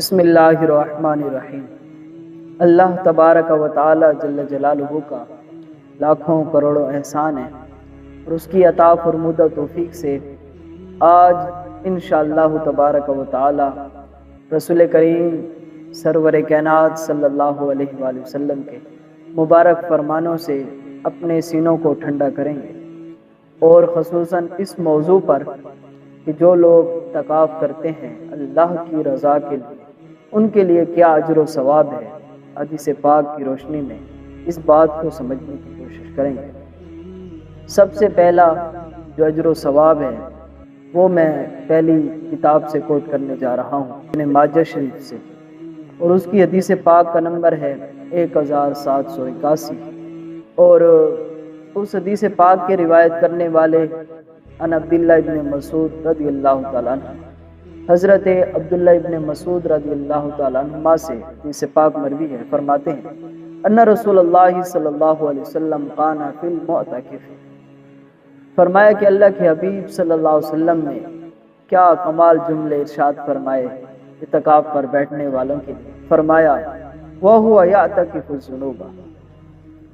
بسم اللہ الرحمن الرحیم۔ اللہ تبارک و تعالی جل جلالہ کا لاکھوں کروڑوں احسان ہے اور اس کی عطا فرمودہ توفیق سے آج انشاءاللہ تبارک و تعالی رسول کریم سرور کائنات صلی اللہ علیہ وآلہ وسلم کے مبارک فرمانوں سے اپنے سینوں کو ٹھنڈا کریں گے اور خصوصاً اس موضوع پر کہ جو لوگ تقاف کرتے ہیں اللہ کی رضا کے لیے۔ ان کے لیے کیا اجر و ثواب ہے؟ حدیث پاک کی روشنی میں اس بات کو سمجھنے کی کوشش کریں گے۔ سب سے پہلا جو اجر و ثواب ہے، وہ میں پہلی کتاب سے کوٹ کرنے جا رہا ہوں اپنے ماجہ شریف سے۔ اور اس کی حدیث پاک کا نمبر ہے ایک ہزار سات سو اکاسی۔ اور اس حدیث پاک کے روایت کرنے والے ان عبداللہ ابن مسعود رضی اللہ تعالیٰ عنہ۔ حضرت عبداللہ ابن مسعود رضی اللہ تعالیٰ عنہ سے جس پاک مروی ہے، فرماتے ہیں، ان رسول اللہ صلی اللہ علیہ وسلم قانا فی المعتکف. فرمایا کہ اللہ کے حبیب صلی اللہ علیہ وسلم نے کیا کمال جملے ارشاد فرمائے اتقاف پر بیٹھنے والوں کے لیے۔ فرمایا وہ ہوا یا تکف الذنوب.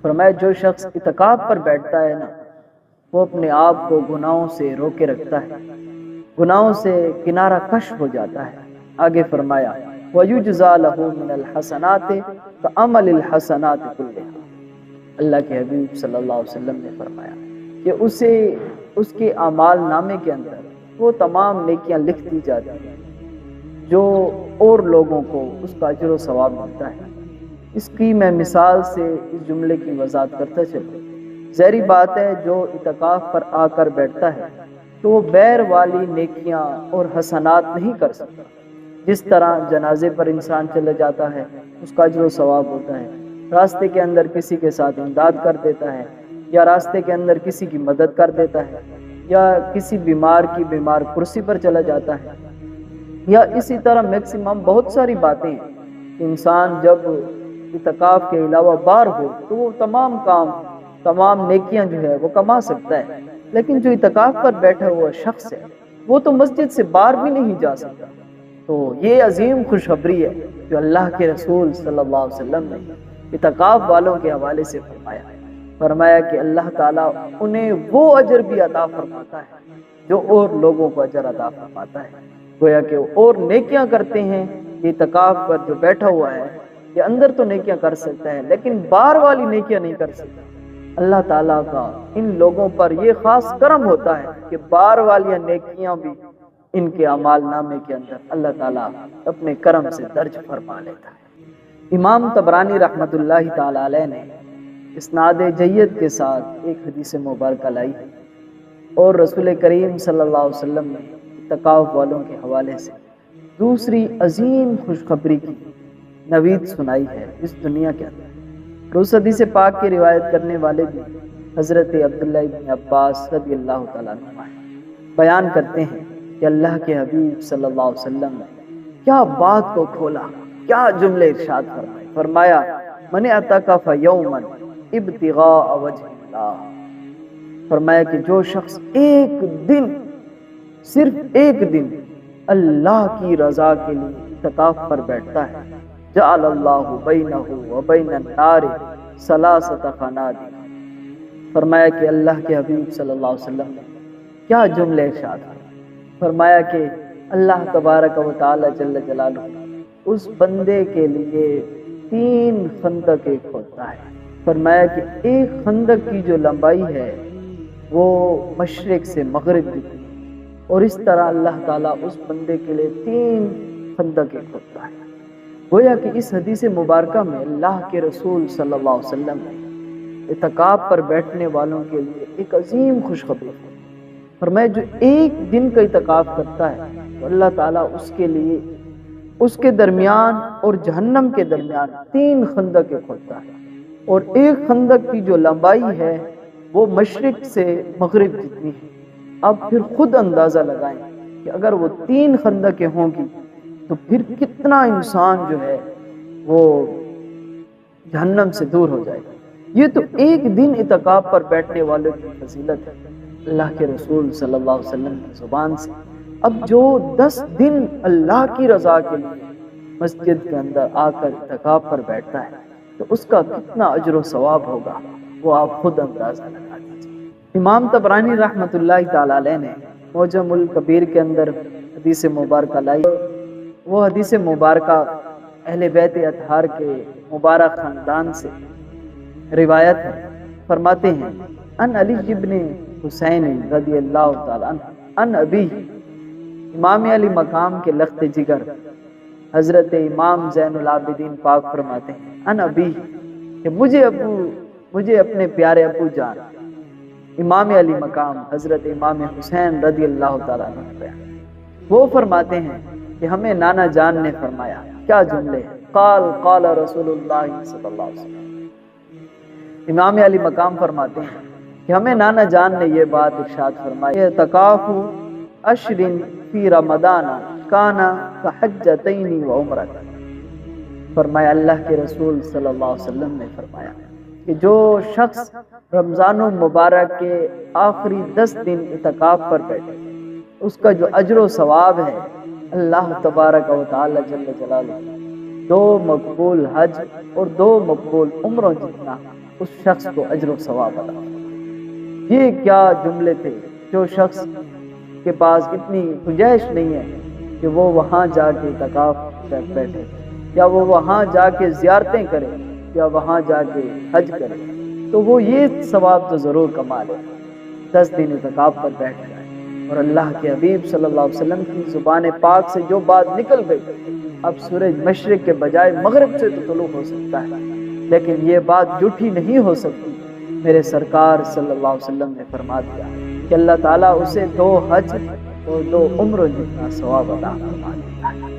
فرمایا، جو شخص اتقاف پر بیٹھتا ہے نا، وہ اپنے آپ کو گناہوں سے روکے رکھتا ہے۔ گناہوں سے کنارہ کش ہو جاتا ہے۔ آگے فرمایا، وَيُجْزَى لَهُ مِنَ الْحَسَنَاتِ فَعَمَلِ الْحَسَنَاتِ كُلِّهَا اللہ کے حبیب صلی اللہ علیہ وسلم نے فرمایا کہ اسے، اس کے اعمال نامے کے اندر وہ تمام نیکیاں لکھ دی جاتی ہیں، جو اور لوگوں کو اس کا اجر و ثواب ملتا ہے۔ اس کی میں مثال سے اس جملے کی وضاحت کرتا چلوں۔ ظہری بات ہے، جو اتقاف پر آ کر بیٹھتا ہے تو وہ بیر والی نیکیاں اور حسنات نہیں کر سکتا۔ جس طرح جنازے پر انسان چلے جاتا ہے، اس کا جو ثواب ہوتا ہے، راستے کے اندر کسی کے ساتھ امداد کر دیتا ہے، یا راستے کے اندر کسی کی مدد کر دیتا ہے، یا کسی بیمار کی بیمار کرسی پر چلا جاتا ہے۔ یا اسی طرح میکسیمم بہت ساری باتیں انسان جب اتقاف کے علاوہ بار ہو، تو وہ تمام کام، تمام نیکیاں جو ہے، وہ کما سکتا ہے۔ لیکن جو اتقاف پر بیٹھا ہوا شخص ہے، وہ تو مسجد سے بار بھی نہیں جا سکتا۔ تو یہ عظیم خوشخبری ہے جو اللہ کے رسول صلی اللہ علیہ وسلم نے اتقاف والوں کے حوالے سے فرمایا۔ فرمایا کہ اللہ تعالیٰ انہیں وہ اجر بھی عطا فرماتا ہے جو اور لوگوں کو اجر عطا فرماتا ہے۔ گویا کہ وہ اور نیکیاں کرتے ہیں، یہ اتقاف پر جو بیٹھا ہوا ہے، یہ اندر تو نیکیاں کر سکتا ہے، لیکن بار والی نیکیاں نہیں کر سکتا۔ اللہ تعالیٰ کا ان لوگوں پر یہ خاص کرم ہوتا ہے کہ بار والی نیکیاں بھی ان کے اعمال نامے کے اندر اللہ تعالیٰ اپنے کرم سے درج فرما لیتا ہے۔ امام تبرانی رحمت اللہ تعالی علیہ نے اسناد جید کے ساتھ ایک حدیث مبارکہ لائی ہے اور رسول کریم صلی اللہ علیہ وسلم نے اتقاف والوں کے حوالے سے دوسری عظیم خوشخبری کی نوید سنائی ہے اس دنیا کے اندر۔ اس حدیث پاک کی روایت کرنے والے بھی حضرت عبداللہ ابن عباس رضی اللہ تعالیٰ عنہ بیان کرتے ہیں کہ اللہ کے حبیب صلی اللہ علیہ وسلم نے کیا بات کو کھولا، کیا جملے ارشاد فرمائے فرمایا، من اتقف یوما ابتغاء وجہ اللہ۔ فرمایا کہ جو شخص ایک دن، صرف ایک دن اللہ کی رضا کے لیے اتقاف پر بیٹھتا ہے جعل اللہ بینہ و بین النار سلاست خناد فرمایا کہ اللہ کے حبیب صلی اللہ علیہ وسلم، کیا جملے ارشاد فرمایا کہ اللہ تبارک و تعالی جل جلالہ اس بندے کے لیے تین خندق ایک ہوتا ہے۔ فرمایا کہ ایک خندق کی جو لمبائی ہے، وہ مشرق سے مغرب کی اور اس طرح اللہ تعالیٰ اس بندے کے لیے تین خندق ایک ہوتا ہے۔ گویا کہ اس حدیث مبارکہ میں اللہ کے رسول صلی اللہ علیہ وسلم نے اتقاب پر بیٹھنے والوں کے لیے ایک عظیم خوشخبری فرمایا جو ایک دن کا اتقاب کرتا ہے تو اللہ تعالیٰ اس کے لیے اس کے درمیان اور جہنم کے درمیان تین خندق کھولتا ہے۔ اور ایک خندق کی جو لمبائی ہے وہ مشرق سے مغرب جتنی ہے۔ اب پھر خود اندازہ لگائیں کہ اگر وہ تین خندقیں ہوں گی تو پھر کتنا انسان جو ہے وہ جہنم سے دور ہو جائے گا۔ یہ تو ایک دن اتقاب پر بیٹھنے والے کی فضیلت ہے۔ اللہ کے رسول صلی اللہ علیہ وسلم کی زبان سے۔ اب جو دس دن اللہ کی رضا کے لیے مسجد کے اندر آ کر اتقاب پر بیٹھتا ہے، تو اس کا کتنا اجر و ثواب ہوگا، وہ آپ خود اندازہ لگا دیجیے امام تبرانی رحمۃ اللہ تعالی علیہ نے موجم الکبیر کے اندر حدیث مبارکہ لائی۔ وہ حدیث مبارکہ اہل بیت اطہار کے مبارک خاندان سے روایت ہے۔ فرماتے ہیں ان علی ابن حسین رضی اللہ تعالیٰ عنہ ان ابی امام علی مقام کے لخت جگر، حضرت امام زین العابدین پاک فرماتے ہیں ان ابی، کہ مجھے ابو، مجھے اپنے پیارے ابو جان، امام علی مقام حضرت امام حسین رضی اللہ تعالیٰ عنہ وہ فرماتے ہیں کہ ہمیں نانا جان نے فرمایا، کیا جملے قال قال رسول اللہ صلی اللہ علیہ وسلم۔ امام علی مقام فرماتے ہیں کہ ہمیں نانا جان نے یہ بات ارشاد فرمائی اعتکاف اشرن فی رمضان کانا کحجتین و عمرت۔ فرمایا، اللہ کے رسول صلی اللہ علیہ وسلم نے فرمایا کہ جو شخص رمضان و مبارک کے آخری دس دن اعتکاف پر بیٹھے، اس کا جو اجر و ثواب ہے اللہ تبارک و تعالی جل جلالہ، دو مقبول حج اور دو مقبول عمروں جتنا اس شخص کو اجر و ثواب ادا یہ کیا جملے تھے جو شخص کے پاس اتنی گنجائش نہیں ہے کہ وہ وہاں جا کے تکاف کر بیٹھے، یا وہ وہاں جا کے زیارتیں کرے، یا وہاں جا کے حج کرے۔ تو وہ یہ ثواب تو ضرور کما لے، دس دن اتکاب پر بیٹھ جائے اور اللہ کے حبیب صلی اللہ علیہ وسلم کی زبان پاک سے جو بات نکل گئی، اب سورج مشرق کے بجائے مغرب سے تو طلوع ہو سکتا ہے۔ لیکن یہ بات جھوٹی نہیں ہو سکتی۔ میرے سرکار صلی اللہ علیہ وسلم نے فرما دیا کہ اللہ تعالیٰ اسے دو حج اور دو عمر جتنا ثواب عطا فرما دیتا ہے۔